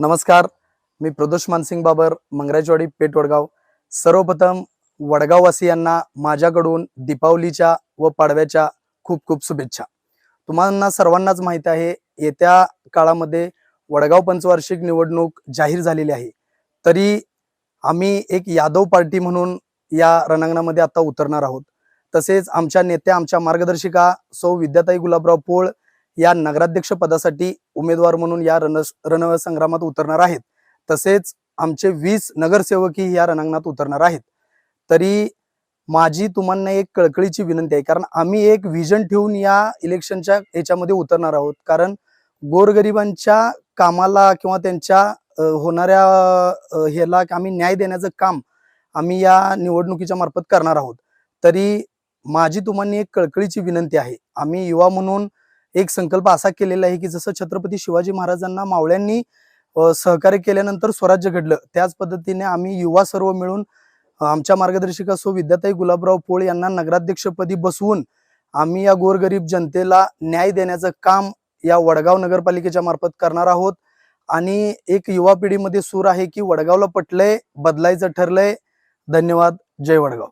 नमस्कार मी प्रदोष मानसिंग बाबर मंगराजवाडी पेठ वडगाव सर्वप्रथम वडगाववासियांना माझ्याकडून दीपावलीच्या व पाडव्याच्या खूप खूप शुभेच्छा. तुम्हाला सर्वांनाच माहीत आहे येत्या काळामध्ये वडगाव पंचवार्षिक निवडणूक जाहीर झालेली आहे. तरी आम्ही एक यादव पार्टी म्हणून या रणांगणामध्ये आता उतरणार आहोत. तसेच आमच्या नेत्या आमच्या मार्गदर्शिका सौ विद्याताई गुलाबराव पोळ या नगराध्यक्ष पदासाठी उमेदवार म्हणून या रण रण संग्रामात उतरणार आहेत. तसेच आमचे वीस नगरसेवकही या रणांगणात उतरणार आहेत. तरी माझी तुम्हाला एक कळकळीची विनंती आहे कारण आम्ही एक व्हिजन ठेवून या इलेक्शनच्या याच्यामध्ये उतरणार आहोत. कारण गोरगरिबांच्या कामाला किंवा त्यांच्या होणाऱ्या ह्याला आम्ही न्याय देण्याचं काम आम्ही या निवडणुकीच्या मार्फत करणार आहोत. तरी माझी तुम्हाला एक कळकळीची विनंती आहे. आम्ही युवा म्हणून एक संकल्प असा केलेला आहे की जसं छत्रपती शिवाजी महाराजांना मावळ्यांनी सहकार्य केल्यानंतर स्वराज्य घडलं त्याच पद्धतीने आम्ही युवा सर्व मिळून आमच्या मार्गदर्शिका सो विद्याताई गुलाबराव पोळ यांना नगराध्यक्षपदी बसवून आम्ही या गोरगरीब जनतेला न्याय देण्याचं काम या वडगाव नगरपालिकेच्या मार्फत करणार आहोत. आणि एक युवा पिढीमध्ये सूर आहे की वडगावला पटलंय बदलायचं ठरलंय. धन्यवाद. जय वडगाव.